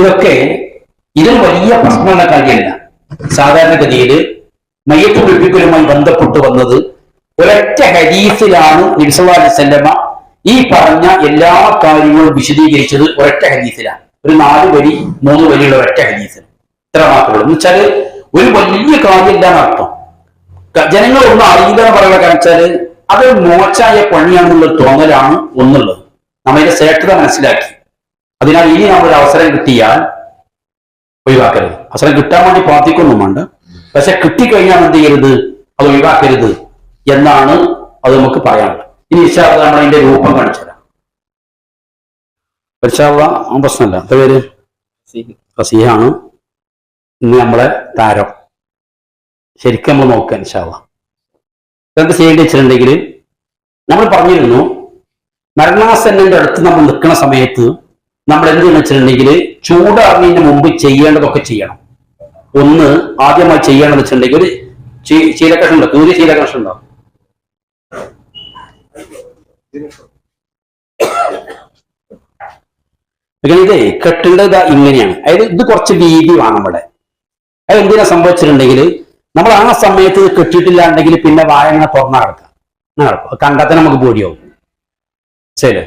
ഇതൊക്കെ ഇതും വലിയ പ്രശ്നമുള്ള കാര്യമല്ല. സാധാരണഗതിയിൽ മയ്യത്ത് പിടിപ്പിക്കലുമായി ബന്ധപ്പെട്ട് വന്നത് ഒരൊറ്റ ഹദീസിലാണ് നിരുസവാസല്ലമ്മ ഈ പറഞ്ഞ എല്ലാ കാര്യങ്ങളും വിശദീകരിച്ചത് ഒരൊറ്റ ഹദീസിലാണ്. ഒരു നാല് വരി മൂന്ന് വരിയുള്ള ഒരൊറ്റ ഹദീസിൽ. ഇത്ര മാത്രമുള്ളൂ എന്ന് വെച്ചാൽ ഒരു വലിയ കാര്യമില്ല എന്നർത്ഥം ജനങ്ങൾ ഒന്ന് അറിയില്ല എന്ന് പറയുന്ന കാരണം വെച്ചാൽ അതൊരു മോശമായ പണിയാണെന്നുള്ള തോന്നലാണ് ഒന്നുള്ളത്. നമ്മളുടെ ശ്രേഷ്ഠത മനസ്സിലാക്കി. അതിനാൽ ഇനി നമ്മൾ ഒരു അവസരം കിട്ടിയാൽ ഒഴിവാക്കരുത്. അവസരം കിട്ടാൻ വേണ്ടി പ്രാർത്ഥിക്കുന്നുമുണ്ട്. പക്ഷെ കിട്ടിക്കഴിഞ്ഞാൽ എന്ത് ചെയ്യരുത്? അത് ഒഴിവാക്കരുത് എന്നാണ് അത് നമുക്ക് പറയാനുള്ളത്. ഇനി ഇഷാദ് നമ്മൾ അതിന്റെ രൂപം കാണിച്ചു തരാം. ആ പ്രശ്നമല്ല. എന്താ പേര്? ഫസീഹാണ് ഇന്ന് നമ്മളെ താരം. ശരിക്കും നമ്മൾ നോക്കുക ഇൻഷാല്ല എന്താ ചെയ്യേണ്ടി വെച്ചിട്ടുണ്ടെങ്കിൽ നമ്മൾ പറഞ്ഞിരുന്നു മരണാസന്നന്റെ അടുത്ത് നമ്മൾ നിൽക്കുന്ന സമയത്ത് നമ്മൾ എന്ത് വെച്ചിട്ടുണ്ടെങ്കിൽ ചൂടാറുന്നതിന് മുമ്പ് ചെയ്യേണ്ടതൊക്കെ ചെയ്യണം. ഒന്ന് ആദ്യമായി ചെയ്യേണ്ടതെന്ന് വെച്ചിട്ടുണ്ടെങ്കിൽ ഒരു ശീലകഷ്ണം ഉണ്ടോ? കീറിയ ശീലകഷ്ണം ഉണ്ടോ? അങ്ങനെ ഇതേ കെട്ടേണ്ടത് ഇങ്ങനെയാണ്. അതായത് ഇത് കുറച്ച് വീതി വേണം ഇവിടെ അത് എന്തിനാ സംഭവിച്ചിട്ടുണ്ടെങ്കിൽ നമ്മൾ ആ സമയത്ത് ഇത് കെട്ടിയിട്ടില്ലാണ്ടെങ്കിൽ പിന്നെ വായ ഇങ്ങനെ തുറന്നു കിടക്കാം കണ്ടാൽ നമുക്ക് പേടിയാവും. ശരി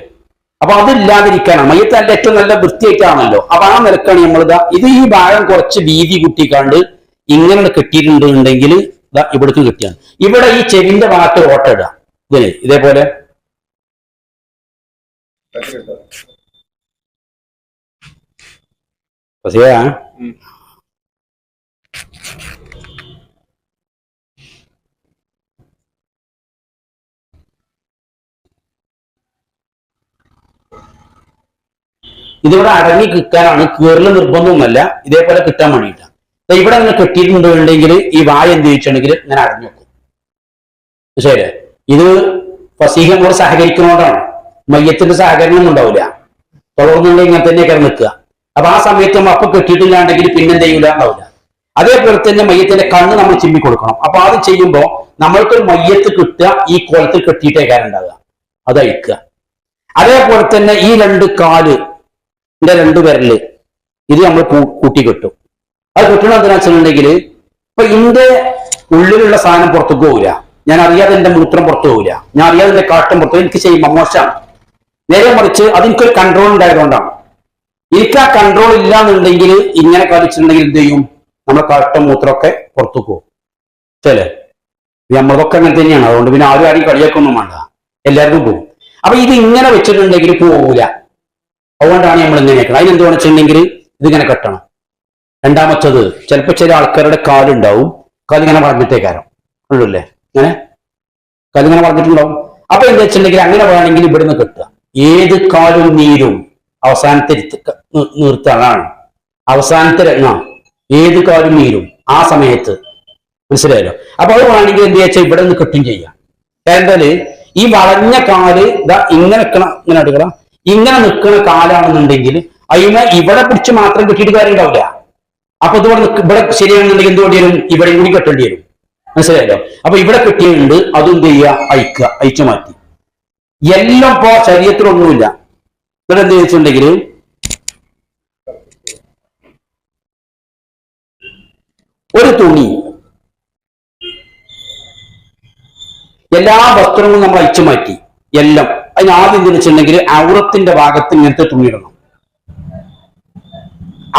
അപ്പൊ അതില്ലാതിരിക്കാനാണ്. മയ്യത്ത് അതിന്റെ ഏറ്റവും നല്ല വൃത്തിയായിട്ടാണല്ലോ. അപ്പൊ ആ നിലക്കാണ് നമ്മളിതാ ഇത് ഈ ഭാഗം കുറച്ച് വീതി കുട്ടിക്കാണ്ട് ഇങ്ങനെ കെട്ടിയിട്ടുണ്ടെങ്കിൽ ഇതാ ഇവിടേക്ക് കെട്ടിയാണ് ഇവിടെ ഈ ചെവിന്റെ ഭാഗത്ത് ഓട്ട ഇടുക ഇതിന് ഇതേപോലെ. പക്ഷേ ഇതിവിടെ അടങ്ങി കിട്ടാനാണ് കീറൽ നിർബന്ധമൊന്നുമല്ല. ഇതേപോലെ കിട്ടാൻ വേണ്ടിയിട്ടാണ് ഇവിടെ അങ്ങനെ കെട്ടിയിട്ടുണ്ടെങ്കിൽ ഈ വായ എന്ത് ചോദിച്ചിട്ടുണ്ടെങ്കിൽ ഞാൻ അടഞ്ഞു വെക്കും. ശരി ഇത് ഫസീഹങ്ങളോട് സഹകരിക്കുന്നതുകൊണ്ടാണ് മയ്യത്തിന്റെ സഹകരണം ഉണ്ടാവില്ല. തുടർന്നുണ്ടെങ്കിൽ ഇങ്ങനെ തന്നെയൊക്കെ നിൽക്കുക. അപ്പൊ ആ സമയത്ത് അപ്പ അപ്പൊ കെട്ടിയിട്ടില്ലാണ്ടെങ്കിൽ പിന്നെന്ത് ചെയ്യില്ല ചെയ്യൂല? ഉണ്ടാവില്ല. അതേപോലെ തന്നെ മയ്യത്തിന്റെ കണ്ണ് നമ്മൾ ചിമ്മി കൊടുക്കണം. അപ്പൊ അത് ചെയ്യുമ്പോൾ നമ്മൾക്ക് മയ്യത്ത് കിട്ടുക ഈ കോലത്തിൽ കെട്ടിയിട്ടേക്കാരുണ്ടാവുക. അത് അഴിക്കുക അതേപോലെ തന്നെ ഈ രണ്ട് കാൽ ഇതിന്റെ രണ്ട് വിരൽ ഇത് നമ്മൾ കൂട്ടി കെട്ടും. അത് കിട്ടണം എന്തിനാ വെച്ചിട്ടുണ്ടെങ്കിൽ ഇപ്പൊ ഇന്റെ ഉള്ളിലുള്ള സാധനം പുറത്തു പോകില്ല ഞാൻ അറിയാതെ എന്റെ മൂത്രം പുറത്തു പോകില്ല ഞാൻ അറിയാതെ എന്റെ കാട്ടം പുറത്തു എനിക്ക് ചെയ്യുമ്പോൾ മോശമാണ്. നേരെ മറിച്ച് അതെനിക്കൊരു കൺട്രോൾ ഉണ്ടായതുകൊണ്ടാണ്. എനിക്ക് ആ കൺട്രോൾ ഇല്ല എന്നുണ്ടെങ്കിൽ ഇങ്ങനെ കളിച്ചിട്ടുണ്ടെങ്കിൽ എന്ത് ചെയ്യും? നമ്മളെ കാട്ടം മൂത്രമൊക്കെ പുറത്തു പോകും. ചില നമ്മളതൊക്കെ അങ്ങനെ തന്നെയാണ്. അതുകൊണ്ട് പിന്നെ ആരും ആരും കളിയാക്കൊന്നും വേണ്ട. എല്ലാവർക്കും പോകും. അപ്പൊ ഇത് ഇങ്ങനെ വെച്ചിട്ടുണ്ടെങ്കിൽ പോകൂല അതുകൊണ്ടാണ് നമ്മൾ ഇങ്ങനെ അതിനെന്തുകൊണ്ട് വെച്ചിട്ടുണ്ടെങ്കിൽ ഇതിങ്ങനെ കെട്ടണം. രണ്ടാമത്തത് ചിലപ്പോൾ ചില ആൾക്കാരുടെ കാലുണ്ടാവും കാലിങ്ങനെ വളർന്നിട്ടേക്കാരം ഉള്ളൂല്ലേ അങ്ങനെ കാലിങ്ങനെ വളർന്നിട്ടുണ്ടാവും അപ്പൊ എന്താ വെച്ചിട്ടുണ്ടെങ്കിൽ അങ്ങനെ വേണമെങ്കിൽ ഇവിടുന്ന് കെട്ടുക. ഏത് കാലും നീരും അവസാനത്തെ നിർത്താനാണ്. അവസാനത്തെ രംഗം ഏത് കാലും നീരും. ആ സമയത്ത്. മനസ്സിലായല്ലോ? അപ്പൊ അത് വേണമെങ്കിൽ എന്ത് വെച്ചാൽ ഇവിടെ നിന്ന് കെട്ടും ചെയ്യാം. എന്തായാൽ ഈ വളഞ്ഞ കാൽ ഇതാ ഇങ്ങനെ ഇങ്ങനെ എടുക്കണം ഇങ്ങനെ നിൽക്കുന്ന കാലാണെന്നുണ്ടെങ്കിൽ അതിന് ഇവിടെ പിടിച്ച് മാത്രം കിട്ടിയിട്ട് കാര്യം ഉണ്ടാവില്ല അപ്പൊ ഇതുപോലെ നിക്ക് ഇവിടെ ശരിയാണെന്നുണ്ടെങ്കിൽ എന്ത് വേണ്ടി വരും? ഇവിടെയും കൂടി കെട്ടേണ്ടി വരും. മനസ്സിലായല്ലോ? അപ്പൊ ഇവിടെ കിട്ടിയുണ്ട് അതും എന്ത് ചെയ്യുക? അയക്കുക അയച്ചു മാറ്റി. എല്ലാം ഇപ്പോ ശരീരത്തിലൊന്നുമില്ല. എന്നിട്ട് എന്ത് ചോദിച്ചിട്ടുണ്ടെങ്കിൽ ഒരു തുണി. എല്ലാ വസ്ത്രങ്ങളും നമ്മൾ അയച്ചു മാറ്റി. എല്ലാം. അതിന് ആദ്യം എന്ത് വെച്ചിട്ടുണ്ടെങ്കിൽ ഔറത്തിന്റെ ഭാഗത്ത് ഇങ്ങനത്തെ തുണിയിടണം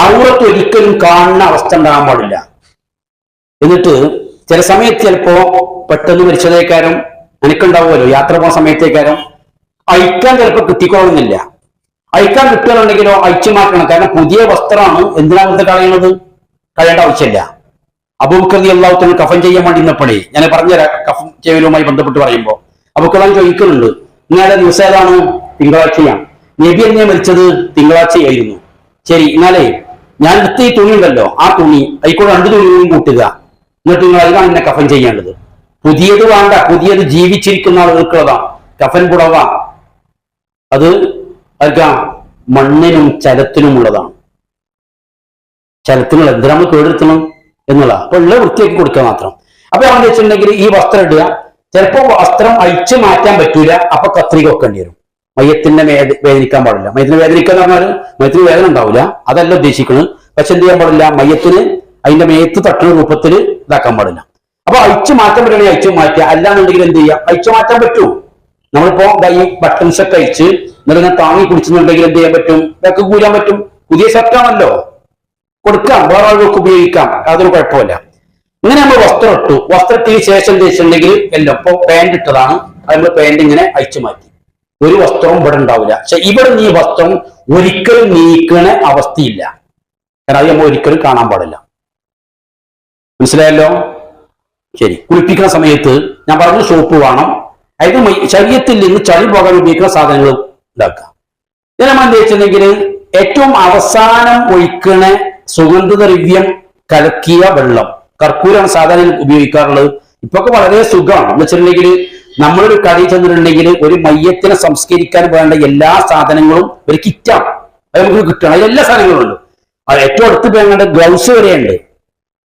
ഔറത്ത് ഒരിക്കലും കാണുന്ന അവസ്ഥ ഉണ്ടാകാൻ പാടില്ല. എന്നിട്ട് ചില സമയത്ത് ചിലപ്പോ പെട്ടെന്ന് മരിച്ചതേക്കാരം എനിക്കുണ്ടാവുമല്ലോ യാത്ര പോകുന്ന സമയത്തേക്കാരം അയക്കാൻ ചിലപ്പോൾ കിട്ടിക്കോളുന്നില്ല. അയക്കാൻ കിട്ടുകയാണെങ്കിലോ അയച്ചു മാറ്റണം. കാരണം പുതിയ വസ്ത്രമാണ് എന്തിനാണ് ഇത് കളയണത്? കളയേണ്ട ആവശ്യമില്ല. അബൂബക്കറി അള്ളാഹുത്തിന് കഫൻ ചെയ്യാൻ വേണ്ടി നിന്നപ്പോഴേ ഞാൻ പറഞ്ഞുതരാം കഫൻ ചെയ്യലുമായി ബന്ധപ്പെട്ട് പറയുമ്പോൾ അബുക്കലാൻ ചോദിക്കുന്നുണ്ട് ഇന്നലെ ദിവസം ഏതാണ് തിങ്കളാഴ്ചയാണ്. നബി എന്നെ മരിച്ചത് തിങ്കളാഴ്ചയായിരുന്നു. ശരി എന്നാലേ ഞാൻ എടുത്ത ഈ തുണി ഉണ്ടല്ലോ ആ തുണി അതിക്കൂടെ രണ്ട് തുണിയും കൂട്ടുക. എന്നിട്ട് നിങ്ങൾ അതിനാണ് എന്നെ കഫൻ ചെയ്യേണ്ടത് പുതിയത് വേണ്ട പുതിയത് ജീവിച്ചിരിക്കുന്ന ആളുകൾക്കുള്ളതാണ്. കഫൻ പുടവ. അത് അതൊക്കെ മണ്ണിനും ചലത്തിനുമുള്ളതാണ്. ചലത്തിനുള്ള എന്തിനാ നമ്മൾ കേടെടുത്തണം എന്നുള്ള? അപ്പൊ ഉള്ള വൃത്തിയാക്കി കൊടുക്കുക മാത്രം. അപ്പൊ അവൻ വെച്ചിട്ടുണ്ടെങ്കിൽ ഈ വസ്ത്രം ഇടുക ചിലപ്പോ വസ്ത്രം അഴിച്ചു മാറ്റാൻ പറ്റൂല. അപ്പൊ കത്രിക വെക്കേണ്ടി വരും. മയത്തിന്റെ വേദ- വേദനിക്കാൻ പാടില്ല. മയത്തിന് വേദനിക്കുക എന്ന് പറഞ്ഞാൽ മയത്തിന് വേദന ഉണ്ടാവില്ല. അതല്ല ഉദ്ദേശിക്കുന്നത് പക്ഷെ എന്ത് ചെയ്യാൻ പാടില്ല? മയത്തിന് അതിന്റെ മേത്ത് തട്ടുന്ന രൂപത്തിൽ ഇതാക്കാൻ പാടില്ല. അപ്പൊ അഴിച്ചു മാറ്റാൻ പറ്റുകയാണെങ്കിൽ അഴിച്ചു മാറ്റുക. അല്ലാന്നുണ്ടെങ്കിൽ എന്ത് ചെയ്യാം? അഴിച്ചു മാറ്റാൻ പറ്റൂ. നമ്മളിപ്പോ ഈ ബട്ടൺസ് ഒക്കെ അഴിച്ച് എന്നിട്ട് താങ്ങി കുടിച്ചെന്നുണ്ടെങ്കിൽ എന്ത് ചെയ്യാൻ പറ്റും? ഇതൊക്കെ കൂരാൻ പറ്റും. പുതിയ ഷർട്ടാണല്ലോ കൊടുക്കാം. വേറെ ആളുകൾക്ക് ഉപയോഗിക്കാം. അതൊരു കുഴപ്പമില്ല ഇങ്ങനെ നമ്മൾ വസ്ത്രം ഇട്ടു. വസ്ത്രത്തിന് ശേഷം എന്ത് വെച്ചിട്ടുണ്ടെങ്കിൽ എല്ലാം. ഇപ്പൊ പാന്റ് ഇട്ടതാണ്. നമ്മൾ പാന്റ് ഇങ്ങനെ അയച്ചു മാറ്റി. ഒരു വസ്ത്രവും ഇവിടെ ഉണ്ടാവില്ല. പക്ഷെ ഇവിടെ നീ വസ്ത്രം ഒരിക്കലും നീക്കണ അവസ്ഥയില്ല. കാരണം അത് നമ്മൾ ഒരിക്കലും കാണാൻ പാടില്ല. മനസ്സിലായല്ലോ? ശരി. കുളിപ്പിക്കുന്ന സമയത്ത് ഞാൻ പറഞ്ഞു സോപ്പ് വേണം. അതായത് ശരീരത്തിൽ നിന്ന് ചളി പോകാൻ ഉപയോഗിക്കുന്ന സാധനങ്ങൾ ഉണ്ടാക്കുക. ഇത് നമ്മൾ ഏറ്റവും അവസാനം ഒഴിക്കണ സുഗന്ധദ്രവ്യം കലക്കിയ വെള്ളം. കർപ്പൂരാണ് സാധാരണ ഉപയോഗിക്കാറുള്ളത്. ഇപ്പൊക്കെ വളരെ സുഖമാണ്. എന്ന് വെച്ചിട്ടുണ്ടെങ്കിൽ നമ്മളൊരു കടി ചെന്നിട്ടുണ്ടെങ്കിൽ ഒരു മയ്യത്തിനെ സംസ്കരിക്കാൻ വേണ്ട എല്ലാ സാധനങ്ങളും ഒരു കിറ്റാണ്. അത് നമുക്ക് കിട്ടണം അതിൽ എല്ലാ സാധനങ്ങളും ഉണ്ട്. അത് ഏറ്റവും അടുത്ത് വേണ്ട ഗ്ലൗസ് വരെയുണ്ട്.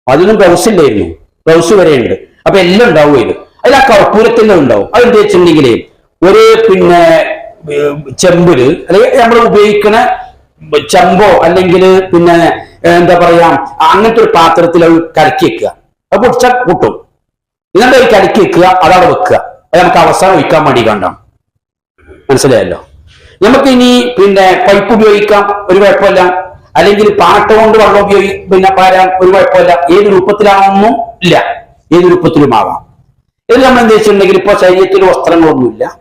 അതിനും ഗ്ലൗസ് ഇല്ലായിരുന്നു. ഗ്ലൗസ് വരെയുണ്ട്. അപ്പൊ എല്ലാം ഉണ്ടാവും അതിൽ അതിൽ ആ കർപ്പൂരത്തിന്റെ ഉണ്ടാവും. അതെന്താ വെച്ചിട്ടുണ്ടെങ്കിൽ ഒരു പിന്നെ ചെമ്പിൽ അല്ലെങ്കിൽ നമ്മൾ ഉപയോഗിക്കുന്ന ചെമ്പോ അല്ലെങ്കിൽ പിന്നെ എന്താ പറയാ അങ്ങനത്തെ ഒരു പാത്രത്തിൽ അത് കലക്കി വെക്കുക. അത് പൊടിച്ചാൽ കൂട്ടും. എന്നിട്ട് അത് കലക്കി വെക്കുക? അതവിടെ വെക്കുക. അത് നമുക്ക് അവസാനം ഒഴിക്കാൻ വേണ്ടി കണ്ടോ? മനസ്സിലായല്ലോ? നമുക്ക് ഇനി പിന്നെ പൈപ്പ് ഉപയോഗിക്കാം ഒരു കുഴപ്പമില്ല. അല്ലെങ്കിൽ പാട്ട കൊണ്ട് വെള്ളം ഉപയോഗി പിന്നെ പാരാൻ ഒരു കുഴപ്പമില്ല. ഏത് രൂപത്തിലാണെന്നും ഇല്ല. ഏത് രൂപത്തിലും ആവാം. ഇത് നമ്മൾ എന്ത് വെച്ചിട്ടുണ്ടെങ്കിൽ ഇപ്പൊ ശരീരത്തിൽ വസ്ത്രങ്ങളൊന്നുമില്ല.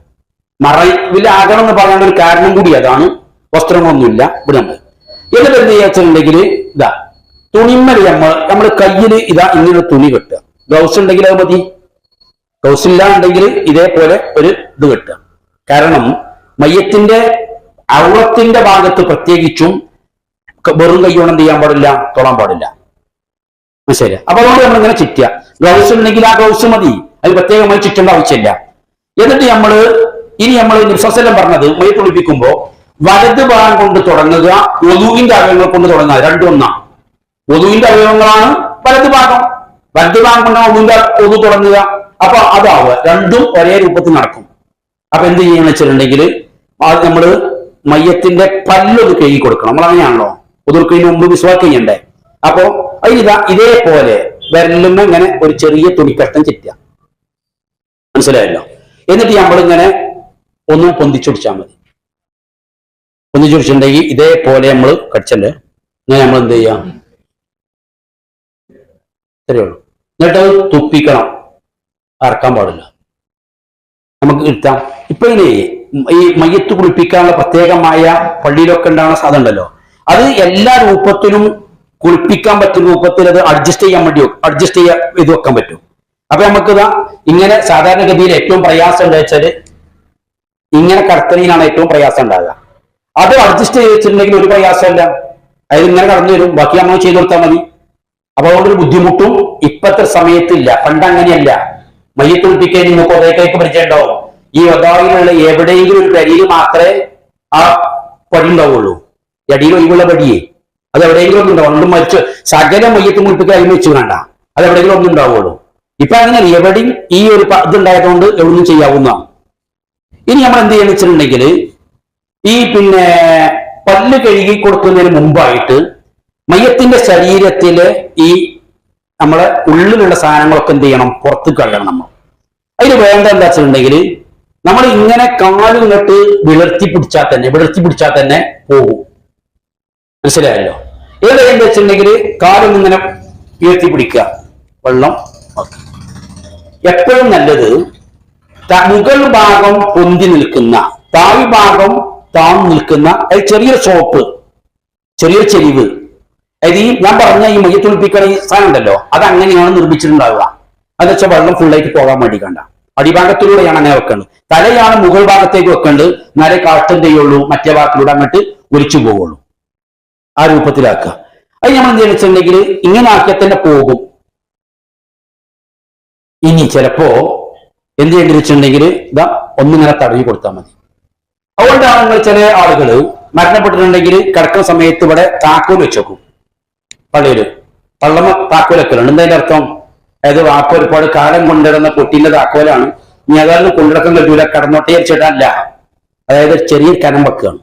മറവിലാകണം എന്ന് പറയാൻ ഒരു കാരണം കൂടി അതാണ്. വസ്ത്രങ്ങളൊന്നുമില്ല. ഇവിടെ നമ്മൾ എന്നിട്ട് എന്ത് വെച്ചിട്ടുണ്ടെങ്കിൽ ഇതാ തുണിമ്മൽ നമ്മൾ നമ്മൾ കയ്യിൽ ഇതാ ഇങ്ങനെ തുണി കെട്ടുക. ഗ്ലൗസ് ഉണ്ടെങ്കിൽ അത് മതി. ഗ്ലൗസ് ഇല്ലാണ്ടെങ്കിൽ ഇതേപോലെ ഒരു ഇത് കെട്ടുക. കാരണം മയ്യത്തിന്റെ ഔറത്തിന്റെ ഭാഗത്ത് പ്രത്യേകിച്ചും വെറും കൈയോണം എന്ത് ചെയ്യാൻ പാടില്ല തൊടാൻ പാടില്ല. ശരി അപ്പൊ അതുകൊണ്ട് നമ്മൾ ഇങ്ങനെ ചുറ്റുക. ഗ്ലൗസ് ഉണ്ടെങ്കിൽ ആ ഗ്ലൗസ് മതി. അത് പ്രത്യേകമായി ചുറ്റേണ്ട ആവശ്യമില്ല. എന്നിട്ട് നമ്മൾ ഇനി നമ്മൾ നിസ്വസലം പറഞ്ഞത് മയത്തൊളിപ്പിക്കുമ്പോ തുളിപ്പിക്കുമ്പോ വലത് ഭാഗം കൊണ്ട് തുടങ്ങുക ഒതുവിന്റെ അവയവങ്ങൾ കൊണ്ട് തുടങ്ങുക. രണ്ടും ഒന്നാ ഒതുവിന്റെ അവയവങ്ങളാണ് വലത് ഭാഗം. വലത് ഭാഗം കൊണ്ടാണ് ഒതുവിന്റെ ഒതു തുടങ്ങുക. അപ്പൊ അതാവുക. രണ്ടും ഒരേ രൂപത്തിൽ നടക്കും. അപ്പൊ എന്ത് ചെയ്യണം വെച്ചിട്ടുണ്ടെങ്കിൽ നമ്മൾ മയ്യത്തിന്റെ പല്ലൊന്ന് കഴുകി കൊടുക്കണം. നമ്മൾ അങ്ങനെയാണല്ലോ. ഒതുക്കുന്നതിന് മുമ്പ് വിശ്വാസം ചെയ്യണ്ടേ? അപ്പൊ അതിനിതാ ഇതേപോലെ വിരലുമ്മ ഇങ്ങനെ ഒരു ചെറിയ തുണിക്കഷ്ടം ചെറ്റുക. മനസ്സിലായല്ലോ? എന്നിട്ട് നമ്മളിങ്ങനെ ഒന്ന് പൊന്തിച്ചൊടിച്ചാൽ മതി. പൊന്തിച്ചൊടിച്ചിട്ടുണ്ടെങ്കിൽ ഇതേപോലെ നമ്മൾ കടിച്ചല്ലേ? ഇങ്ങനെ നമ്മൾ എന്ത് ചെയ്യാം? ഇത്രയേ എന്നിട്ട് അത് തുപ്പിക്കണം. അറക്കാൻ പാടില്ല. നമുക്ക് കിട്ടാം ഇപ്പൊ ഇനി ഈ മയ്യത്ത് കുളിപ്പിക്കാനുള്ള പ്രത്യേകമായ പള്ളിയിലൊക്കെ ഉണ്ടാകുന്ന സാധനം ഉണ്ടല്ലോ. അത് എല്ലാ രൂപത്തിലും കുളിപ്പിക്കാൻ പറ്റുന്ന രൂപത്തിൽ അത് അഡ്ജസ്റ്റ് ചെയ്യാൻ വേണ്ടി അഡ്ജസ്റ്റ് ചെയ്യാൻ ഇത് വെക്കാൻ പറ്റും. അപ്പൊ നമുക്കിതാ ഇങ്ങനെ സാധാരണഗതിയിൽ ഏറ്റവും പ്രയാസം എന്താ വെച്ചാൽ ഇങ്ങനെ കടത്തലിനാണ് ഏറ്റവും പ്രയാസം ഉണ്ടാകുക അത് അഡ്ജസ്റ്റ് ചെയ്ത് വെച്ചിട്ടുണ്ടെങ്കിൽ ഒരു പ്രയാസമല്ല. അതിൽ ഇങ്ങനെ കടന്നു വരും. ബാക്കി നമ്മൾ ചെയ്തു കൊടുത്താൽ മതി. അപ്പൊ അതുകൊണ്ടൊരു ബുദ്ധിമുട്ടും ഇപ്പത്തെ സമയത്തില്ല. പണ്ട് അങ്ങനെയല്ല. മയ്യത്ത് കുളിപ്പിക്കാൻ നിങ്ങൾ ഒരേക്കൈക്ക് പരിചയം ഉണ്ടാവും. ഈ വതാവിലുള്ള എവിടെയെങ്കിലും ഒരു പരിയിൽ മാത്രമേ ആ പടി ഉണ്ടാവുള്ളൂ. എടിയിൽ ഒഴിവുള്ള പടിയേ. അത് എവിടെയെങ്കിലും ഒന്നും ഉണ്ടാവും. അതുകൊണ്ട് മരിച്ചു. സകല മയ്യത്ത് കുളിപ്പിക്കാൻ അതിൽ വെച്ച് വേണ്ട. അത് എവിടെയെങ്കിലും ഒന്നും ഉണ്ടാവുള്ളൂ. ഇപ്പൊ അങ്ങനെ എവിടെയും ഈ ഒരു പ- ഇതുണ്ടായതുകൊണ്ട് നിന്നും ചെയ്യാവുന്നതാണ്. ഇനി നമ്മൾ എന്ത് ചെയ്യുന്നത് വെച്ചിട്ടുണ്ടെങ്കിൽ ഈ പിന്നെ പല്ല് കഴുകി കൊടുക്കുന്നതിന് മുമ്പായിട്ട് മയത്തിന്റെ ശരീരത്തിലെ ഈ നമ്മളെ ഉള്ളിലുള്ള സാധനങ്ങളൊക്കെ എന്ത് ചെയ്യണം? പുറത്ത് കളയണം നമ്മൾ. അതിന് വേണ്ട എന്താ വെച്ചിട്ടുണ്ടെങ്കിൽ നമ്മൾ ഇങ്ങനെ കാലു ഇങ്ങോട്ട് വിളർത്തി പിടിച്ചാൽ തന്നെ വിളർത്തി പിടിച്ചാൽ തന്നെ പോകും. മനസ്സിലായല്ലോ? ഏത് എന്താ വെച്ചിട്ടുണ്ടെങ്കിൽ കാലും ഇങ്ങനെ ഉയർത്തി പിടിക്കുക. വെള്ളം എപ്പോഴും നല്ലത് മുകൾ ഭാഗം പൊന്തി നിൽക്കുന്ന താഴ് ഭാഗം താഴ്ന്നു നിൽക്കുന്ന അത് ചെറിയൊരു സോപ്പ് ചെറിയൊരു ചെരിവ്. അതായത് ഈ ഞാൻ പറഞ്ഞ ഈ മയ്യത്തുളിപ്പിക്കണ ഈ സാധനം ഉണ്ടല്ലോ അത് അങ്ങനെയാണ് നിർമ്മിച്ചിട്ടുണ്ടാവുക. അത് വെച്ചാൽ വെള്ളം ഫുള്ളായിട്ട് പോകാൻ വേണ്ടി കണ്ട. അടിഭാഗത്തിലൂടെയാണ് അങ്ങനെ വെക്കേണ്ടത് തലയാണ് മുകൾ ഭാഗത്തേക്ക് വെക്കേണ്ടത് നേരെ കാട്ടും ചെയ്യുള്ളൂ മറ്റേ ഭാഗത്തിലൂടെ അങ്ങോട്ട് ഒലിച്ചു പോവുള്ളൂ. ആ രൂപത്തിലാക്കുക. അത് നമ്മൾ എന്ത് വെച്ചിട്ടുണ്ടെങ്കിൽ ഇങ്ങനെ ആക്കിയാൽ തന്നെ പോകും. ഇനി ചിലപ്പോ എന്ത് ചെയ്യേണ്ടി വെച്ചിട്ടുണ്ടെങ്കിൽ ഇതാ ഒന്നിങ്ങനെ തടവി കൊടുത്താൽ മതി. അതുകൊണ്ടാണ് നിങ്ങൾ ചില ആളുകൾ മരണപ്പെട്ടിട്ടുണ്ടെങ്കിൽ കിടക്കുന്ന സമയത്ത് ഇവിടെ താക്കോൽ വെച്ചേക്കും. പള്ളിയിൽ. പള്ളമ താക്കോൽ എന്തതിന്റെ അർത്ഥം? അതായത് വാക്ക് ഒരുപാട് കാലം കൊണ്ടിടുന്ന കുട്ടീന്റെ താക്കോലാണ്. ഇനി അതാണ് കൊണ്ടിടക്കം കഴിയൂല. കടന്നോട്ടെ ചേട്ടല്ല അതായത് ചെറിയ കനം വെക്കുകയാണ്.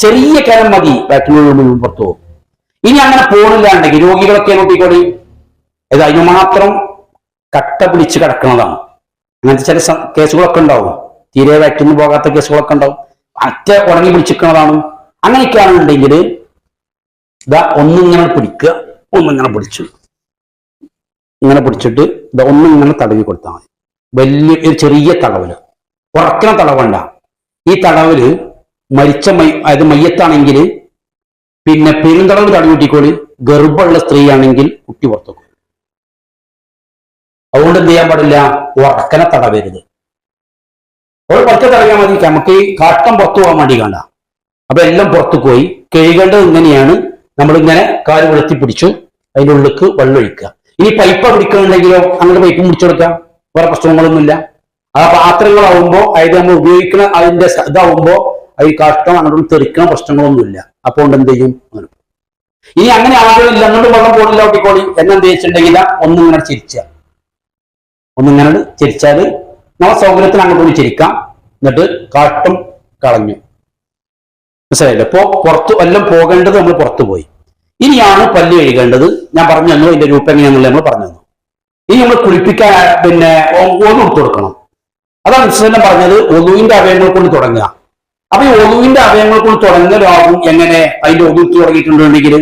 ചെറിയ കനം മതി. മുഴുവൻ പുറത്തു പോകും. ഇനി അങ്ങനെ പോണില്ലാണ്ടെങ്കിൽ രോഗികളൊക്കെ നോക്കിക്കോടി ഇത് അതിന് മാത്രം കട്ട പിടിച്ച് കിടക്കുന്നതാണ്. അങ്ങനത്തെ ചില കേസുകളൊക്കെ ഉണ്ടാവും. തീരെ വയറ്റുന്നു പോകാത്ത കേസുകളൊക്കെ ഉണ്ടാവും. അറ്റ ഉണങ്ങി പിടിച്ചിരിക്കുന്നതാണ്. അങ്ങനെയൊക്കെയാണെന്നുണ്ടെങ്കിൽ ഇതാ ഒന്നിങ്ങനെ പിടിക്കുക ഒന്നിങ്ങനെ പിടിച്ചു. ഇങ്ങനെ പിടിച്ചിട്ട് ഇതാ ഒന്നിങ്ങനെ തടവി കൊടുത്താൽ മതി. വലിയ ഒരു ചെറിയ തടവിൽ. ഉറക്കണ തടവണ്ട ഈ തടവിൽ മരിച്ച മൈ അതായത് മയ്യത്താണെങ്കിൽ പിന്നെ പെരുന്തടവ് തടവി കിട്ടിക്കോളി. ഗർഭമുള്ള സ്ത്രീയാണെങ്കിൽ കുട്ടി പുറത്തേക്കും അതുകൊണ്ട് എന്ത് ചെയ്യാൻ പാടില്ല? ഉറക്കനെ തടവരുത്. ഒരു തടവിയാൽ മതി. നമുക്ക് ഈ കാട്ടം പുറത്തു പോകാൻ വേണ്ടി കണ്ട. അപ്പൊ എല്ലാം പുറത്തു പോയി. കഴുകേണ്ടത് ഇങ്ങനെയാണ്. നമ്മളിങ്ങനെ കാൽ വെളുത്തി പിടിച്ചു അതിന്റെ ഉള്ളിക്ക് വെള്ളം ഒഴിക്കുക. ഇനി പൈപ്പ പിടിക്കണമെങ്കിലോ അങ്ങനെ പൈപ്പ് മുടിച്ചു കൊടുക്കാം. വേറെ പ്രശ്നങ്ങളൊന്നുമില്ല. ആ പാത്രങ്ങളാവുമ്പോ അതായത് നമ്മൾ ഉപയോഗിക്കുന്ന അതിന്റെ ഇതാവുമ്പോൾ ഇതാവുമ്പോ കാട്ടം അങ്ങോട്ടും തെറിക്കണ പ്രശ്നങ്ങളൊന്നുമില്ല. അപ്പോൾ കൊണ്ട് എന്ത് ചെയ്യും? അങ്ങനെ. ഇനി അങ്ങനെ ആഗ്രഹമില്ല അങ്ങോട്ട് വെള്ളം പോടില്ല ഒട്ടിക്കോളി. എന്നെന്ത് വെച്ചിട്ടുണ്ടെങ്കിൽ ഒന്നിങ്ങനെ ചിരിച്ച. ഒന്നിങ്ങനെ ചിരിച്ചാൽ നമ്മൾ സൗകര്യത്തിന് അങ്ങോട്ട് വിളിച്ചിരിക്കാം എന്നിട്ട് കാട്ടും കളഞ്ഞു. മനസ്സിലായില്ല? ഇപ്പോ പുറത്ത് എല്ലാം പോകേണ്ടത് നമ്മൾ പുറത്തു പോയി. ഇനിയാണ് പല്ല് കഴുകേണ്ടത്. ഞാൻ പറഞ്ഞു തന്നു ഇതിന്റെ രൂപം എങ്ങനെയാണെന്നുള്ളത് നമ്മൾ പറഞ്ഞു തന്നു. ഇനി നമ്മൾ കുളിപ്പിക്കാൻ പിന്നെ ഒന്ന് കൊടുത്തു കൊടുക്കണം. അതാണ് വിശ്വസനം പറഞ്ഞത്. ഒതുവിന്റെ അവയവങ്ങൾ കൊണ്ട് തുടങ്ങുക. അപ്പൊ ഈ ഒതുവിന്റെ അവയവങ്ങൾ കൊണ്ട് തുടങ്ങലാകും എങ്ങനെ? അതിന്റെ ഒതുത്ത് തുടങ്ങിയിട്ടുണ്ടെങ്കിൽ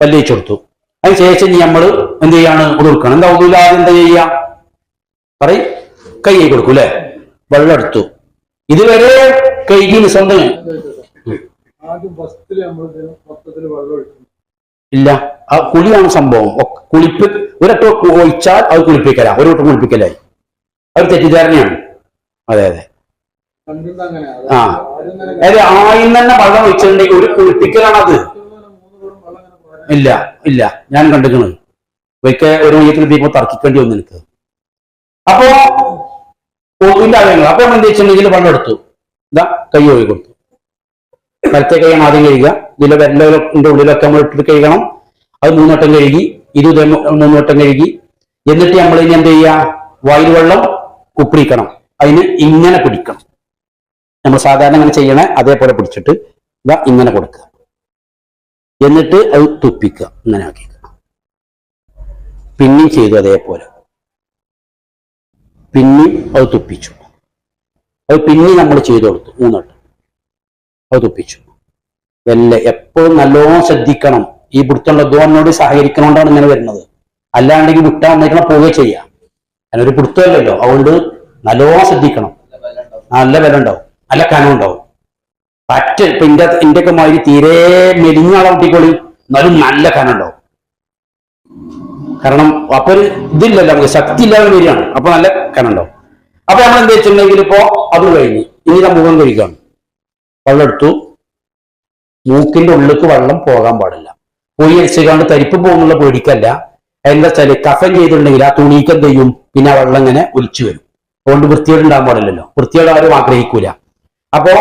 പല്ല് വെച്ച് കൊടുത്തു. അതിന് ശേഷം നമ്മൾ എന്ത് ചെയ്യാണ്? ഒതുക്കണം എന്താ ഒതുവില്ലാതെ എന്താ ചെയ്യുക? പറയും. കൈ കൈ കൊടുക്കും അല്ലെ വെള്ളം എടുത്തു. ഇതുവരെ കൈകി സ്വന്തം ഇല്ല. ആ കുളിയാണ് സംഭവം. കുളിപ്പ് ഒരൊക്കെ ഒഴിച്ചാൽ അത് കുളിപ്പിക്കലാ. ഒരു വട്ടം കുളിപ്പിക്കലായി. അത് തെറ്റിദ്ധാരണയാണ്. അതെ അതെ. ആ. അതെ ആയിന്ന് തന്നെ വെള്ളം ഒഴിച്ചിട്ടുണ്ടെങ്കിൽ ഒരു കുളിപ്പിക്കലാണ് അത്. ഇല്ല ഇല്ല. ഞാൻ കണ്ടിരിക്കണത്. ഒരിക്കൽ ഒരു മയ്യത്തിൽ ദീപം തർക്കിക്കേണ്ടി വന്നു എനിക്ക്. അപ്പോ അവയങ്ങൾ അപ്പൊ നമ്മൾ എന്ത് വെച്ചിട്ടുണ്ടെങ്കിൽ വെള്ളം എടുത്തു. ഇതാ കൈ ഒഴി കൊടുത്തു. വലത്തെ കൈയാണ് ആദ്യം കഴുകുക. ഇതിലെ വെല്ലത്തിന്റെ ഉള്ളിലൊക്കെ നമ്മൾ ഇട്ടിട്ട് കഴുകണം. അത് മൂന്നോട്ടം കഴുകി ഇരുപത് മൂന്നോട്ടം കഴുകി. എന്നിട്ട് നമ്മൾ ഇനി എന്ത് ചെയ്യുക? വായിൽ വെള്ളം കുപ്പിടിക്കണം. അതിന് ഇങ്ങനെ പിടിക്കണം. നമ്മൾ സാധാരണ ഇങ്ങനെ ചെയ്യണേ അതേപോലെ പിടിച്ചിട്ട് ഇതാ ഇങ്ങനെ കൊടുക്കുക. എന്നിട്ട് അത് തുപ്പിക്കുക. ഇങ്ങനെ ആക്കി പിന്നെയും ചെയ്തു അതേപോലെ. പിന്നെയും അത് തുപ്പിച്ചു. അത് പിന്നി നമ്മൾ ചെയ്തു കൊടുത്തു. മൂന്നോട്ട്. അത് തുപ്പിച്ചു. വെല്ല എപ്പോഴും നല്ലോണം ശ്രദ്ധിക്കണം. ഈ പിടുത്തുള്ള ദ്വാനോട് സഹകരിക്കണോണ്ടാണ് ഇങ്ങനെ വരുന്നത്. അല്ലാണ്ടെങ്കിൽ വിട്ടാൻ നിൽക്കണം പോവുക ചെയ്യാം. അതിനൊരു പിടുത്തമല്ലല്ലോ അതുകൊണ്ട് നല്ലോണം ശ്രദ്ധിക്കണം. നല്ല വില ഉണ്ടാവും. നല്ല കനം ഉണ്ടാവും. പറ്റ ഇപ്പൊ ഇന്റെ ഒക്കെ മാതിരി തീരെ മെലിഞ്ഞ ആളെ കുട്ടിക്കോളി എന്നാലും നല്ല കനം ഉണ്ടാവും. കാരണം അപ്പൊ ഒരു ഇതില്ലല്ലോ നമുക്ക് ശക്തി ഇല്ലാതെ വരികയാണ്. അപ്പൊ നല്ല കനണ്ടോ അപ്പൊ നമ്മൾ എന്ത് വെച്ചിട്ടുണ്ടെങ്കിൽ ഇപ്പോ അത് കഴിഞ്ഞ് ഇനി നമ്മൾ മുഖം കഴിക്കുകയാണ്. വെള്ളം എടുത്തു. മൂക്കിന്റെ ഉള്ളിലേക്ക് വെള്ളം പോകാൻ പാടില്ല. പോയി അടിച്ചുകൊണ്ട് തരിപ്പ് പോകുന്നുള്ള പേടിക്കല്ല. എന്താ വെച്ചാൽ കഫൻ ചെയ്തിട്ടുണ്ടെങ്കിൽ ആ തുണിക്ക് എന്ത് ചെയ്യും? പിന്നെ ആ വെള്ളം ഇങ്ങനെ ഒലിച്ചു വരും. അതുകൊണ്ട് വൃത്തിയോട് ഉണ്ടാകാൻ പാടില്ലല്ലോ. വൃത്തിയോട് ആരും ആഗ്രഹിക്കൂല. അപ്പോ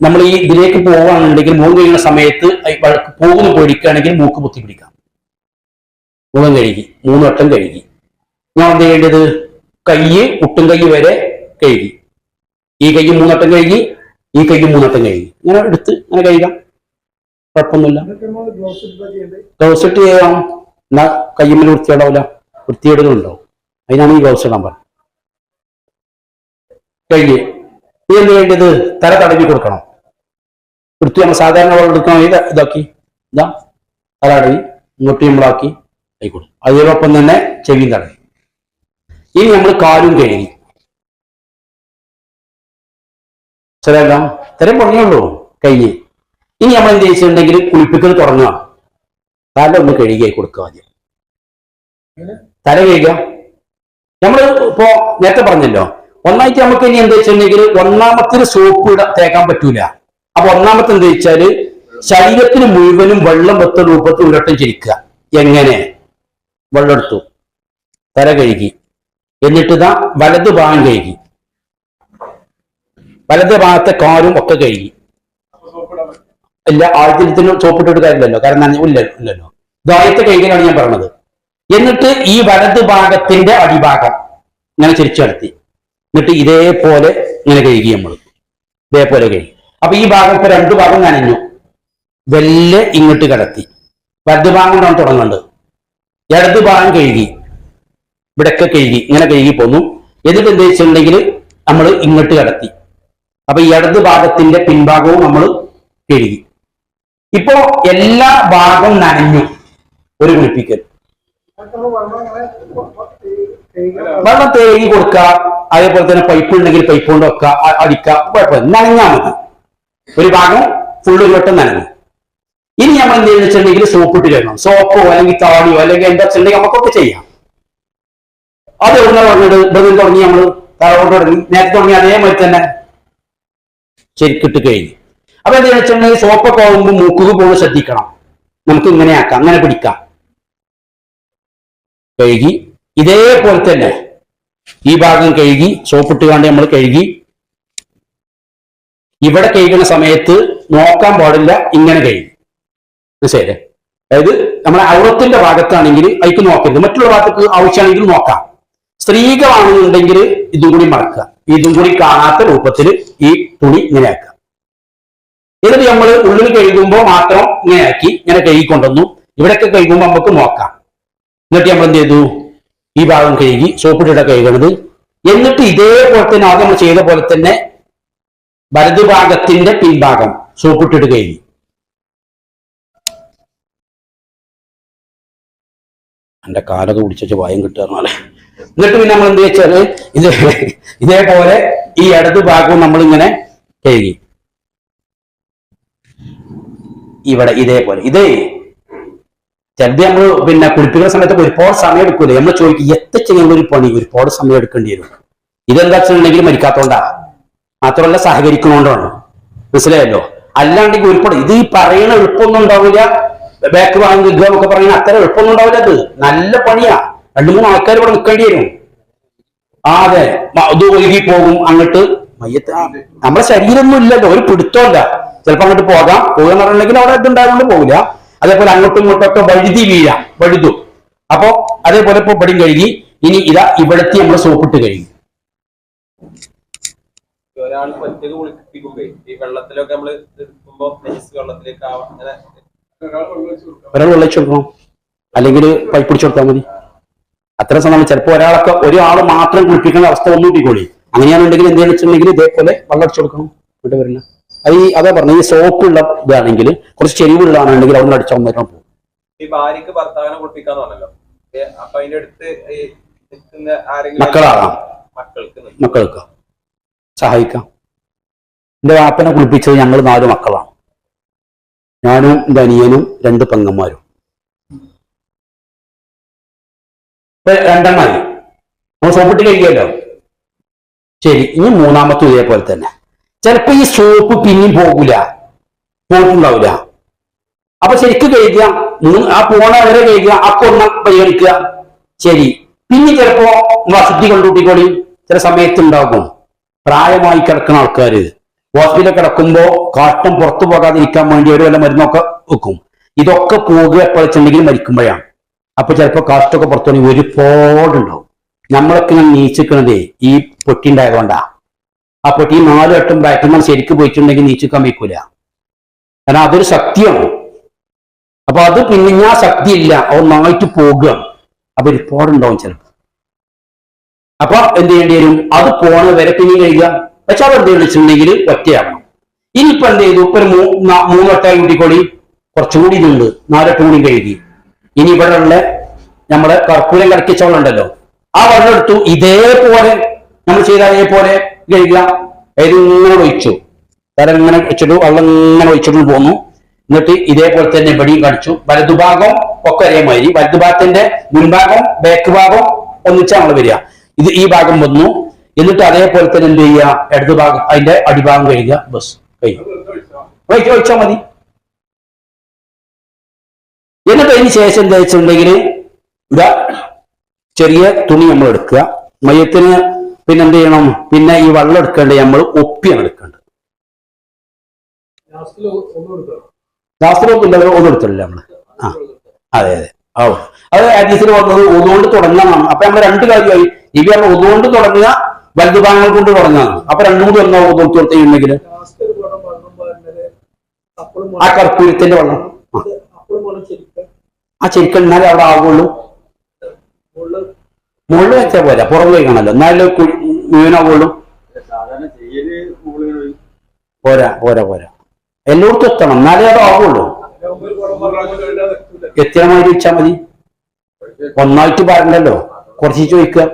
നമ്മൾ ഈ ഇതിലേക്ക് പോവുകയാണെന്നുണ്ടെങ്കിൽ മൂന്ന് കഴിയുന്ന സമയത്ത് പോകുന്ന പേടിക്കുകയാണെങ്കിൽ മൂക്ക് പൊത്തി പിടിക്കാം മുഖം കഴുകി മൂന്ന് വട്ടം കഴുകി. ഞാൻ എന്ത് ചെയ്യേണ്ടത്? കയ്യ് മുട്ടും കൈ വരെ കഴുകി. ഈ കൈ മൂന്നട്ടം കഴുകി ഈ കൈ മൂന്നട്ടം കഴുകി. ഇങ്ങനെ എടുത്ത് അങ്ങനെ കഴുകാം. കുഴപ്പമൊന്നുമില്ല. ഗ്ലൗസ് ഇട്ടാ ചെയ്യാം. എന്നാ കയ്യുമ്മൽ വൃത്തിയുണ്ടാവില്ല വൃത്തിയിടുന്നുണ്ടാവും അതിനാണ് ഈ ഗ്ലൗസ് ഇടാൻ പറഞ്ഞത്. കഴുകി. നീ എന്ത് വേണ്ടത് തല തടവി കൊടുക്കണം. വൃത്തി നമ്മൾ സാധാരണ വെള്ളം എടുക്കണം? ഇതാക്കി. ഇതാ തല തടവി. ഇങ്ങോട്ട് നമ്മളാക്കി കൊടുക്കും അതിനോടൊപ്പം തന്നെ ചെവിയും തടയും. ഇനി നമ്മൾ കാലും കഴുകി ചിലല്ല ഇത്രയും പറഞ്ഞുള്ളൂ കഴിഞ്ഞ് ഇനി നമ്മൾ എന്ത് ചെയ്തിട്ടുണ്ടെങ്കിൽ കുളിപ്പിക്കൽ തുടങ്ങുക. തല ഒന്ന് കഴുകിയായി കൊടുക്കുക ആദ്യം. തല കഴുകുക. നമ്മൾ ഇപ്പോ നേരത്തെ പറഞ്ഞല്ലോ ഒന്നായിട്ട് നമുക്ക് ഇനി എന്താ വെച്ചിട്ടുണ്ടെങ്കിൽ ഒന്നാമത്തിന് സോപ്പ് തേക്കാൻ പറ്റൂല. അപ്പൊ ഒന്നാമത്തെ എന്താ വെച്ചാൽ ശരീരത്തിന് മുഴുവനും വെള്ളം വെത്ത രൂപത്തിൽ ഉരട്ടം ചിരിക്കുക എങ്ങനെ? വെള്ളം എടുത്തു തല കഴുകി. എന്നിട്ട് ഇതാ വലത് ഭാഗം കഴുകി. വലത് ഭാഗത്തെ കാലും ഒക്കെ കഴുകി. ഇല്ല ആദ്യത്തിന് ചോപ്പിട്ടൊരു കാര്യമില്ലല്ലോ. കാരണം ഇല്ലല്ലോ. ഇതാദ്യത്തെ കഴുകലാണ് ഞാൻ പറഞ്ഞത്. എന്നിട്ട് ഈ വലത് ഭാഗത്തിന്റെ അടിഭാഗം ഇങ്ങനെ തിരിച്ചു നടത്തി. എന്നിട്ട് ഇതേപോലെ ഇങ്ങനെ കഴുകി നമ്മൾ. ഇതേപോലെ കഴുകി. അപ്പൊ ഈ ഭാഗം ഇപ്പൊ രണ്ടു ഭാഗം നനഞ്ഞു. വെല്ലെ ഇങ്ങോട്ട് കിടത്തി. വലത് ഭാഗം കൊണ്ടാണ് തുടങ്ങേണ്ടത്. ഇടതു ഭാഗം കഴുകി. ഇവിടെയൊക്കെ കഴുകി ഇങ്ങനെ കഴുകി പോന്നു. എന്നിട്ട് എന്ത് വെച്ചിട്ടുണ്ടെങ്കിൽ നമ്മൾ ഇങ്ങോട്ട് കടത്തി. അപ്പൊ ഇടത് ഭാഗത്തിന്റെ പിൻഭാഗവും നമ്മൾ കഴുകി. ഇപ്പോ എല്ലാ ഭാഗം നനഞ്ഞു. ഒരു കുളിപ്പിക്കൽ. വെള്ളം തേങ്ങി കൊടുക്കുക. അതേപോലെ തന്നെ പൈപ്പ് ഉണ്ടെങ്കിൽ പൈപ്പ് കൊണ്ട് വെക്കുക അടിക്കുക കുഴപ്പമില്ല. നനഞ്ഞാൽ മതി. ഒരു ഭാഗം ഫുള്ള് ഇങ്ങോട്ട് നനഞ്ഞു. ഇനി നമ്മൾ എന്ത് ചെയ്യുന്ന വെച്ചിട്ടുണ്ടെങ്കിൽ സോപ്പ് ഇട്ട് കഴിക്കണം സോപ്പോ അല്ലെങ്കിൽ താളിയോ അല്ലെങ്കിൽ എന്താ വെച്ചിട്ടുണ്ടെങ്കിൽ നമുക്കൊക്കെ ചെയ്യാം. അത് എവിടെ പറഞ്ഞത് ബദൽ തുടങ്ങി നമ്മൾ തലകൊണ്ട് തുടങ്ങി. നേരത്തെ തുടങ്ങി അതേമാതിരി തന്നെ ശരിക്കിട്ട് കഴിഞ്ഞു. അപ്പൊ എന്താ വെച്ചിട്ടുണ്ടെങ്കിൽ സോപ്പൊക്കെ ആകുമ്പോൾ മൂക്കുക പോകുമ്പോൾ ശ്രദ്ധിക്കണം. നമുക്ക് ഇങ്ങനെ ആക്കാം അങ്ങനെ പിടിക്കാം. കഴുകി. ഇതേപോലെ തന്നെ ഈ ഭാഗം കഴുകി സോപ്പിട്ട് കാണ്ട് നമ്മൾ കഴുകി. ഇവിടെ കഴുകുന്ന സമയത്ത് നോക്കാൻ പാടില്ല ഇങ്ങനെ കഴുകി. മനസ്സിലായില്ലേ അതായത് നമ്മുടെ ഔറത്തിന്റെ ഭാഗത്താണെങ്കിൽ അതിക്ക് നോക്കരുത്. മറ്റുള്ള ഭാഗത്ത് ആവശ്യമാണെങ്കിൽ നോക്കാം. സ്ത്രീകളാണെന്നുണ്ടെങ്കിൽ ഇതും കൂടി മറക്കുക. ഇതും കൂടി കാണാത്ത രൂപത്തിൽ ഈ തുണി ഇങ്ങനെ ആക്കുക എന്നിട്ട് നമ്മൾ ഉള്ളിൽ കഴുകുമ്പോൾ മാത്രം ഇങ്ങനെ ആക്കി ഇങ്ങനെ കഴുകിക്കൊണ്ടുവന്നു ഇവിടെയൊക്കെ കഴുകുമ്പോൾ നമുക്ക് നോക്കാം. എന്നിട്ട് നമ്മൾ എന്ത് ചെയ്തു? ഈ ഭാഗം കഴുകി സോപ്പിട്ടിട കഴുകണത്. എന്നിട്ട് ഇതേപോലെ തന്നെ ആദ്യം നമ്മൾ ചെയ്ത പോലെ തന്നെ വലതുഭാഗത്തിന്റെ പിൻഭാഗം സോപ്പിട്ടിട്ട് കഴുകി. എന്റെ കാലൊക്കെ പിടിച്ചു വായം കിട്ടുകയെന്നാൽ എന്നിട്ട് പിന്നെ നമ്മൾ എന്ത് വെച്ചാൽ ഇത് ഇതേപോലെ ഈ ഇടത് ഭാഗവും നമ്മൾ ഇങ്ങനെ കഴുകി. ഇവിടെ ഇതേപോലെ. ഇതേ ചിലത് നമ്മൾ പിന്നെ കുളിപ്പിക്കുന്ന സമയത്ത് ഒരുപാട് സമയം എടുക്കൂല? നമ്മൾ ചോദിക്കും എത്ര ഒരു പണി? ഒരുപാട് സമയം എടുക്കേണ്ടി വരും. ഇതെന്താ വെച്ചിട്ടുണ്ടെങ്കിൽ മരിക്കാത്തോണ്ടാ? മാത്രമല്ല സഹകരിക്കണോണ്ടാണ്. മനസ്സിലായല്ലോ? അല്ലാണ്ടെങ്കിൽ ഒരുപാട് ഇത് ഈ പറയുന്ന എളുപ്പമൊന്നും ഉണ്ടാവില്ല. ബാക്ക് വാങ്ങി എന്നൊക്കെ പറയുന്ന അത്ര എളുപ്പമൊന്നും ഉണ്ടാവില്ല അത്. നല്ല പണിയാ. രണ്ടു മൂന്ന് ആൾക്കാർ ഇവിടെ നിൽക്കേണ്ടി വരും. ആ അതെ അത് ഒഴുകി പോകും അങ്ങോട്ട്. മയ്യത്ത് നമ്മുടെ ശരീരമൊന്നും ഇല്ലല്ലോ ഒരു പിടുത്തമല്ല ചിലപ്പോൾ അങ്ങോട്ട് പോകാം. പോകുക എന്ന് പറഞ്ഞിട്ടുണ്ടെങ്കിൽ അവിടെ ഇതുണ്ടായതുകൊണ്ട് പോകില്ല അതേപോലെ അങ്ങോട്ടും ഇങ്ങോട്ടും ഒക്കെ വഴുതി വീഴാം വഴുതു. അപ്പോ അതേപോലെ ഇപ്പൊ ഇവിടെയും കഴുകി. ഇനി ഇതാ ഇവിടത്തെ നമ്മൾ സോപ്പിട്ട് കഴുകി. ഒരാൾ ഒറ്റയ്ക്ക് കുളിപ്പിക്കുമ്പോ ഈ വെള്ളത്തിലൊക്കെ നമ്മൾ വെള്ളത്തിലേക്ക് അങ്ങനെ ഒരാൾ വെള്ളച്ചു കൊടുക്കണം. അല്ലെങ്കിൽ പൈപ്പ് പിടിച്ചു കൊടുത്താൽ മതി. അത്ര സമയം ചിലപ്പോൾ ഒരാളൊക്കെ ഒരാൾ മാത്രം കുളിപ്പിക്കുന്ന അവസ്ഥ ഒന്നും കിട്ടിക്കോളി അങ്ങനെയാണെന്നുണ്ടെങ്കിൽ എന്തെങ്കിലും വെച്ചിട്ടുണ്ടെങ്കിൽ ഇതേപോലെ വെള്ളം അടിച്ചു കൊടുക്കണം. ഇവിടെ വരില്ല. അത് ഈ അതാ പറഞ്ഞ ഈ സോപ്പ് ഉള്ള ഇതാണെങ്കിൽ കുറച്ച് ചെരിവുള്ളതാണെങ്കിൽ അവിടെ നിന്ന് അടിച്ചാൽ മതി പോകും. ഈ ഭാര്യക്ക് ഭർത്താവിനെ കുളിപ്പിക്കാന്ന് പറഞ്ഞല്ലോ. ഏ, അപ്പൊ അതിന്റെ അടുത്ത് നിൽക്കുന്ന ആരെങ്കിലും മക്കളാകാം. മക്കൾക്ക്. മക്കൾക്ക് സഹായിക്കാം. എന്റെ വാപ്പനെ കുളിപ്പിച്ചത് ഞങ്ങൾ നാല് മക്കളാണ് ഞാനും എന്റെ അനിയനും രണ്ട് പെങ്ങന്മാരും. രണ്ടെണ്ണായി. നമ്മൾ സോപ്പിട്ട് കഴിക്കുമല്ലോ ശരി ഇനി മൂന്നാമത്തെ ഇതേപോലെ തന്നെ. ചിലപ്പോ ഈ സോപ്പ് പിന്നെയും പോകൂല. പോയിട്ടുണ്ടാവില്ല. അപ്പൊ ശരിക്കും കഴിക്കുക. ആ പോണ വരെ കഴിക്കുക. ഒന്ന് പരിഗണിക്കുക ശരി. പിന്നെ ചിലപ്പോ വസതി കണ്ടുകൂട്ടിക്കോളി ചില സമയത്ത് ഉണ്ടാകും പ്രായമായി കിടക്കുന്ന ആൾക്കാര്. ഹോസ്പിറ്റലിൽ കിടക്കുമ്പോൾ കാട്ടം പുറത്തു പോകാതിരിക്കാൻ വേണ്ടി ഒരു വല്ല മരുന്നൊക്കെ വെക്കും. ഇതൊക്കെ പോകുക എപ്പോഴെച്ചുണ്ടെങ്കിൽ മരിക്കുമ്പോഴാണ്. അപ്പൊ ചിലപ്പോൾ കാഷ്ടൊക്കെ പുറത്തു പോകണമെങ്കിൽ ഒരുപാടുണ്ടാവും. നമ്മളൊക്കെ ഇങ്ങനെ നീച്ചിക്കണതേ ഈ പൊട്ടി ഉണ്ടായതുകൊണ്ടാ. ആ പൊട്ടി നാലു വട്ടം ബാറ്റർമാൻ ശരിക്കും പോയിട്ടുണ്ടെങ്കിൽ നീച്ചിക്കാൻ വയ്ക്കൂല. കാരണം അതൊരു ശക്തിയാണ് അപ്പൊ അത് പിന്നെ ഞാൻ ശക്തി ഇല്ല. ഒന്നായിട്ട് പോകുക. അപ്പൊ ഒരുപാടുണ്ടാവും ചിലപ്പോൾ അപ്പൊ എന്ത് ചെയ്യേണ്ടി വരും? അത് പോണ വരെ പിന്നെ കഴിയുക. പക്ഷെ അവർ വിളിച്ചിട്ടുണ്ടെങ്കിൽ ഒറ്റയാകണം. ഇനിയിപ്പോ എന്ത് ചെയ്തു? ഇപ്പൊ ഒരു മൂന്നൊട്ടായി കൂട്ടിക്കോളി കുറച്ചുകൂടി ഇതുണ്ട്. നാലൊട്ട് കൂടി കഴുകി. ഇനി ഇവിടെ ഉള്ള നമ്മുടെ കർപ്പൂരം കലക്കിച്ച വെള്ളം ആ വെള്ളം എടുത്തു. ഇതേപോലെ നമ്മൾ ചെയ്ത അതേപോലെ കഴുകുക. അതായത് ഒഴിച്ചു. തല ഇങ്ങനെ വെച്ചിട്ട് വെള്ളം ഇങ്ങനെ ഒഴിച്ചിട്ട് പോന്നു. എന്നിട്ട് ഇതേപോലെ തന്നെ ഇവിടെയും കടിച്ചു. വലതുഭാഗം ഒക്കെ ഒരേമാതിരി. വലതുഭാഗത്തിന്റെ മുൻഭാഗം ബാക്ക് ഭാഗം ഒന്നിച്ചാണ് നമ്മൾ വരിക. ഇത് ഈ ഭാഗം വന്നു. എന്നിട്ട് അതേപോലെ തന്നെ എന്ത് ചെയ്യുക? ഇടതു ഭാഗം അതിന്റെ അടിഭാഗം കഴിയുക ബസ് കഴിയും ഒഴിച്ച് വെച്ചാൽ മതി. എന്നിട്ട് അതിന് ശേഷം എന്താ വെച്ചിട്ടുണ്ടെങ്കിൽ ഇതാ ചെറിയ തുണി നമ്മൾ എടുക്കുക. മയത്തിന് പിന്നെ എന്ത് ചെയ്യണം? പിന്നെ ഈ വെള്ളം എടുക്കേണ്ടത് നമ്മൾ ഒപ്പിയാണ് എടുക്കേണ്ടത്. ലാസ്റ്റിൽ ഒന്നും ഒന്നും എടുത്തില്ല നമ്മൾ. ആ അതെ അതെ. ആ അത് ഹദീസിൽ വന്നത് ഒന്നുകൊണ്ട് തുടങ്ങാനാണ് അപ്പൊ നമ്മൾ രണ്ട് കാര്യമായി. ഇവ ഒന്നുകൊണ്ട് തുടങ്ങുക വലുതുഭാഗങ്ങൾ കൊണ്ട് തുടങ്ങാം അപ്പൊ രണ്ടും കൂടി ഒന്നോ ഒന്നു കൊടുത്തിട്ടുണ്ടെങ്കിൽ അപ്പോഴും ആ കർപ്പൂരത്തിന്റെ വെള്ളം. ആ. എന്നാലേ അവിടെ ആവുള്ളൂ. മുകളിൽ വെച്ചാൽ പോരാ. പുറം പോയി എന്നാലേ കുഴി മുഴുവനാവുള്ളൂ പോരാ പോരാ പോരാ. എല്ലായിടത്തും എത്തണം. എന്നാലേ അത് ആവുള്ളൂ. മാതിരി വെച്ചാൽ മതി. ഒന്നായിട്ട് പാരണ്ടല്ലോ കുറച്ച് ചോദിക്കുക.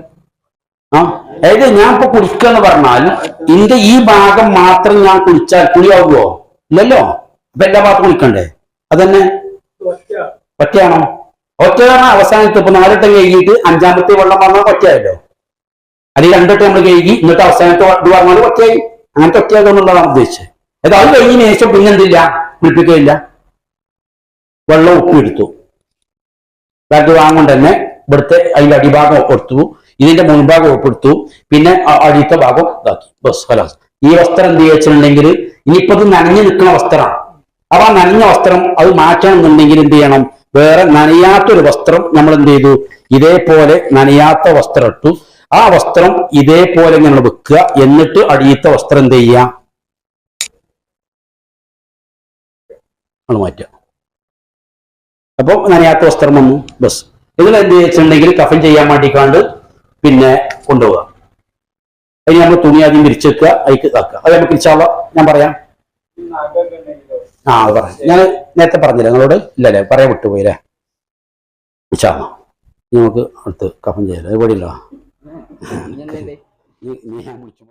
അതായത് ഞാൻ ഇപ്പൊ എന്ന് പറഞ്ഞാൽ എന്റെ ഈ ഭാഗം മാത്രം ഞാൻ കുളിച്ചാൽ കുളിയാവുമോ ഇല്ലല്ലോ. അപ്പൊ എല്ലാ ഭാഗത്തും കുളിക്കണ്ടേ? അതന്നെ. ഒറ്റ ഒറ്റയാണോ? അവസാനത്ത് ഇപ്പൊ നാലിട്ട് കഴുകിയിട്ട് അഞ്ചാമത്തെ വെള്ളം പറഞ്ഞാൽ ഒറ്റയായല്ലോ. അല്ലെങ്കിൽ രണ്ടിട്ട് നമ്മൾ കഴുകി എന്നിട്ട് അവസാനത്തെ ഇത് പറഞ്ഞാൽ ഒറ്റയായി. അങ്ങനത്തെ ഒറ്റയാകുന്നുള്ളതാണ് ഉദ്ദേശിച്ചത്. അത് കഴിഞ്ഞ ശേഷം പിന്നെ എന്തില്ല? കുളിപ്പിക്കുകയില്ല. വെള്ളം ഉപ്പ് എടുത്തു ബാറ്റ് വാങ്ങുകൊണ്ട് തന്നെ. ഇവിടുത്തെ അതിന്റെ അടിഭാഗം കൊടുത്തു. ഇതിന്റെ മുൻഭാഗം ഒപ്പെടുത്തു പിന്നെ അടുത്ത ഭാഗം ഇതാക്കി. ബസ് ഹലാസ്. ഈ വസ്ത്രം എന്ത് വെച്ചിട്ടുണ്ടെങ്കിൽ ഇനിയിപ്പോ ഇത് നനഞ്ഞു നിൽക്കുന്ന വസ്ത്രമാണ്. അപ്പൊ ആ നനഞ്ഞ വസ്ത്രം അത് മാറ്റണം എന്നുണ്ടെങ്കിൽ എന്ത് ചെയ്യണം? വേറെ നനയാത്തൊരു വസ്ത്രം നമ്മൾ എന്ത് ചെയ്തു? ഇതേപോലെ നനയാത്ത വസ്ത്രം ഇട്ടു. ആ വസ്ത്രം ഇതേപോലെ ഇങ്ങനെ വെക്കുക. എന്നിട്ട് അടിയത്തെ വസ്ത്രം എന്ത് ചെയ്യുക? മാറ്റുക. അപ്പൊ നനയാത്ത വസ്ത്രം വന്നു. ബസ്. ഇതിൽ എന്ത് വെച്ചിട്ടുണ്ടെങ്കിൽ കഫൻ ചെയ്യാൻ വേണ്ടിക്കാണ്ട് പിന്നെ കൊണ്ടുപോവുക അതിന് നമ്മൾ തുണി ആദ്യം വിരിച്ചു വെക്കുക. അതിക്ക് ഇതാക്കുക അത് നമുക്ക് ഇൻഷാള്ള ഞാൻ പറയാം. ആ അത് പറയാം. ഞാൻ നേരത്തെ പറഞ്ഞില്ല നിങ്ങളോട്? ഇല്ലല്ലേ പറയാൻ വിട്ടുപോയില്ലേ? ഇൻഷാള്ള ഇനി നമുക്ക് അടുത്ത് കഫം ചെയ്യാം. അത് ഇല്ല ഞാൻ വിളിച്ചു